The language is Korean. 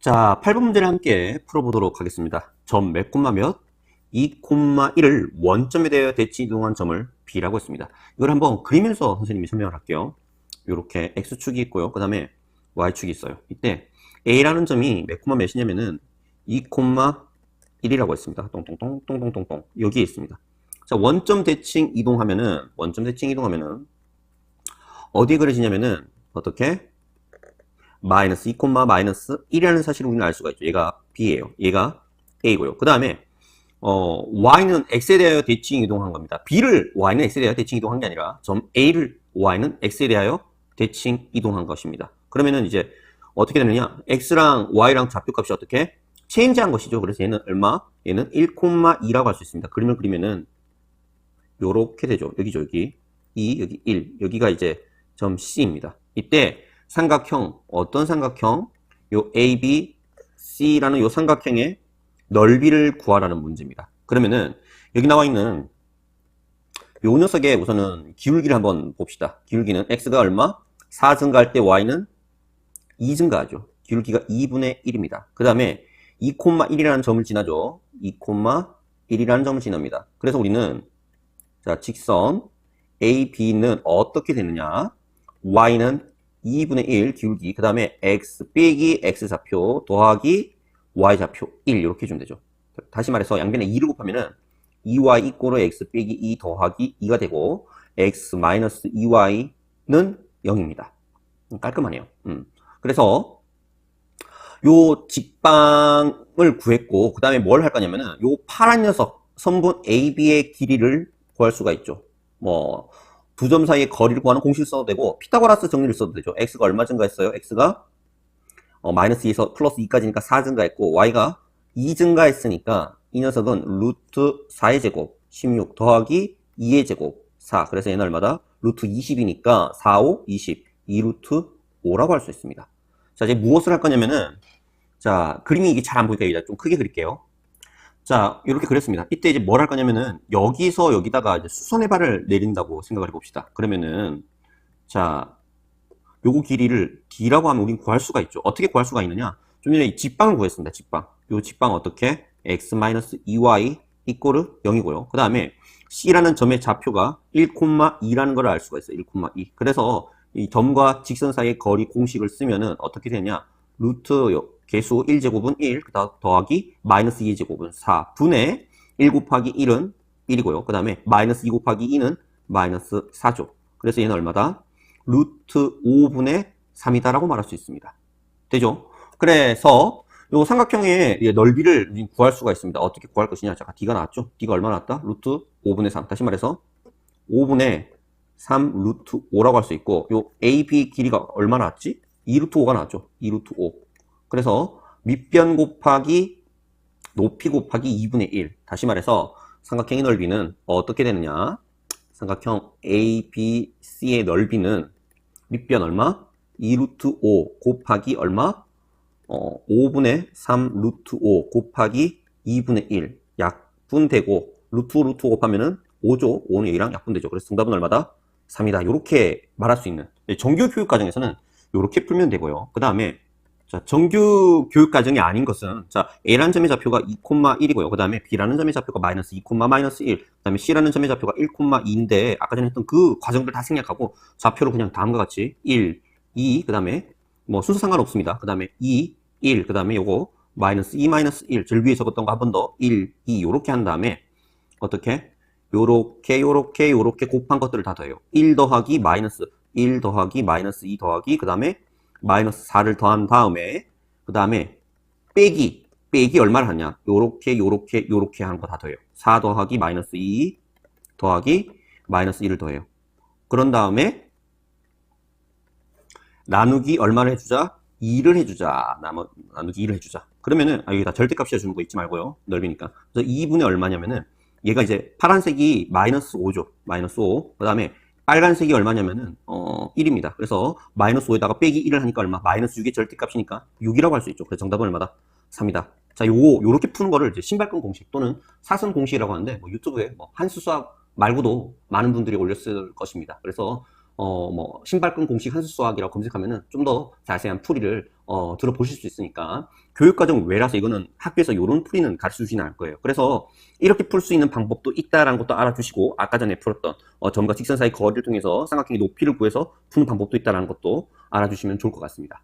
자, 8번 문제를 함께 풀어보도록 하겠습니다. 점 몇 콤마 몇? 2,1을 원점에 대하여 대치 이동한 점을 B라고 했습니다. 이걸 한번 그리면서 선생님이 설명을 할게요. 이렇게 X축이 있고요. 그 다음에 Y축이 있어요. 이때 A라는 점이 몇 콤마 몇이냐면은 2,1이라고 했습니다. 똥똥똥, 똥똥똥똥. 여기에 있습니다. 자, 원점 대칭 이동하면은, 원점 대칭 이동하면은, 어디에 그려지냐면은, 어떻게? 마이너스 2, 마이너스 1이라는 사실을 우리는 알 수가 있죠. 얘가 B예요. 얘가 A고요. 그 다음에 어, Y는 X에 대하여 대칭 이동한 겁니다. B를 Y는 X에 대하여 대칭 이동한 게 아니라 점 A를 Y는 X에 대하여 대칭 이동한 것입니다. 그러면은 이제 어떻게 되느냐? X랑 Y랑 좌표값이 어떻게? 체인지한 것이죠. 그래서 얘는 얼마? 얘는 1,2라고 할 수 있습니다. 그림을 그리면은 요렇게 되죠. 여기죠, 여기. 2, 여기 1. 여기가 이제 점 C입니다. 이때 삼각형, 어떤 삼각형? 요 AB, C라는 요 삼각형의 넓이를 구하라는 문제입니다. 그러면은 여기 나와 있는 요 녀석의 우선은 기울기를 한번 봅시다. 기울기는 x가 얼마? 4 증가할 때 y는 2 증가하죠. 기울기가 2분의 1입니다. 그 다음에 2,1이라는 점을 지나죠. 2,1이라는 점을 지납니다. 그래서 우리는 자 직선 AB는 어떻게 되느냐? y는 2분의 1 기울기 그 다음에 x 빼기 x좌표 더하기 y좌표 1 이렇게 주면 되죠. 다시 말해서 양변에 2를 곱하면은 2y 이꼬르 x 빼기 2 더하기 2가 되고 x 마이너스 2y는 0입니다. 깔끔하네요. 음. 그래서 요 직방을 구했고 그 다음에 뭘 할 거냐면은 요 파란 녀석 선분 AB의 길이를 구할 수가 있죠. 뭐 두 점 사이의 거리를 구하는 공식을 써도 되고 피타고라스 정리를 써도 되죠. x가 얼마 증가했어요? x가 어, 마이너스 2에서 플러스 2까지니까 4 증가했고 y가 2 증가했으니까 이 녀석은 루트 4의 제곱 16 더하기 2의 제곱 4 그래서 얘는 얼마다? 루트 20이니까 4, 5, 20 2루트 5라고 할 수 있습니다. 자 이제 무엇을 할 거냐면은 자 그림이 이게 잘 안 보이니까 이제 좀 크게 그릴게요. 자 이렇게 그렸습니다. 이때 이제 뭘 할 거냐면은 여기서 여기다가 이제 수선의 발을 내린다고 생각을 해봅시다. 그러면은 자 요거 길이를 D라고 하면 우린 구할 수가 있죠. 어떻게 구할 수가 있느냐? 좀 전에 직방을 구했습니다. 직방. 요 직방 어떻게? x-2y 이꼬르 0이고요. 그 다음에 C라는 점의 좌표가 1,2라는 걸 알 수가 있어요. 1,2. 그래서 이 점과 직선 사이의 거리 공식을 쓰면은 어떻게 되냐? 루트 개수 1제곱은 1, 그 다음 더하기 마이너스 2제곱은 4, 분의 1 곱하기 1은 1이고요. 그 다음에 마이너스 2 곱하기 2는 마이너스 4죠. 그래서 얘는 얼마다? 루트 5분의 3이다라고 말할 수 있습니다. 되죠? 그래서 요 삼각형의 넓이를 구할 수가 있습니다. 어떻게 구할 것이냐? 자, D가 나왔죠? D가 얼마 나왔다? 루트 5분의 3. 다시 말해서 5분의 3 루트 5라고 할 수 있고 요 AB 길이가 얼마 나왔지? 2 루트 5가 나왔죠? 2 루트 5. 그래서 밑변 곱하기 높이 곱하기 2분의 1. 다시 말해서 삼각형의 넓이는 어떻게 되느냐? 삼각형 ABC의 넓이는 밑변 얼마? 2 루트 5 곱하기 얼마? 어, 5분의 3 루트 5 곱하기 2분의 1 약분되고 루트 5 루트 5 곱하면은 5죠. 5는 여기랑 약분되죠. 그래서 정답은 얼마다? 3이다. 이렇게 말할 수 있는 정규 교육 과정에서는 이렇게 풀면 되고요. 그 다음에 자, 정규 교육 과정이 아닌 것은 자, A라는 점의 좌표가 2,1이고요. 그 다음에 B라는 점의 좌표가 마이너스 2, 마이너스 1, 그 다음에 C라는 점의 좌표가 1,2인데 아까 전에 했던 그 과정들 다 생략하고 좌표로 그냥 다음과 같이 1, 2, 그 다음에 뭐 순서 상관없습니다. 그 다음에 2, 1, 그 다음에 요거 마이너스 2, 마이너스 1, 제일 위에 적었던 거 한 번 더 1, 2 요렇게 한 다음에 어떻게? 요렇게 요렇게 요렇게 곱한 것들을 다 더해요. 1 더하기 마이너스 1 더하기 마이너스 2 더하기 그 다음에 마이너스 4를 더한 다음에 그 다음에 빼기 빼기 얼마를 하냐? 요렇게 요렇게 요렇게 하는 거 다 더해요. 4 더하기 마이너스 2 더하기 마이너스 1을 더해요. 그런 다음에 나누기 얼마를 해주자? 2를 해주자. 나머, 나누기 2를 해주자. 그러면은 아, 여기 다 절대값 씌워주는 거 잊지 말고요. 넓이니까. 그래서 2분의 얼마냐면은 얘가 이제 파란색이 마이너스 5죠. 마이너스 5그 다음에 빨간색이 얼마냐면은 어 1입니다. 그래서 마이너스 5에다가 빼기 1을 하니까 얼마? 마이너스 6의 절대값이니까 6이라고 할 수 있죠. 그래서 정답은 얼마다? 3이다. 자, 요거 요렇게 푸는 거를 이제 신발끈 공식 또는 사선 공식이라고 하는데 뭐 유튜브에 뭐 한수 수학 말고도 많은 분들이 올렸을 것입니다. 그래서 어, 뭐, 신발끈 공식 한수 수학이라고 검색하면은 좀 더 자세한 풀이를, 어, 들어보실 수 있으니까. 교육과정 외라서 이거는 학교에서 이런 풀이는 가르쳐 주지는 않을 거예요. 그래서 이렇게 풀 수 있는 방법도 있다라는 것도 알아주시고, 아까 전에 풀었던, 어, 점과 직선 사이 거리를 통해서 삼각형의 높이를 구해서 푸는 방법도 있다라는 것도 알아주시면 좋을 것 같습니다.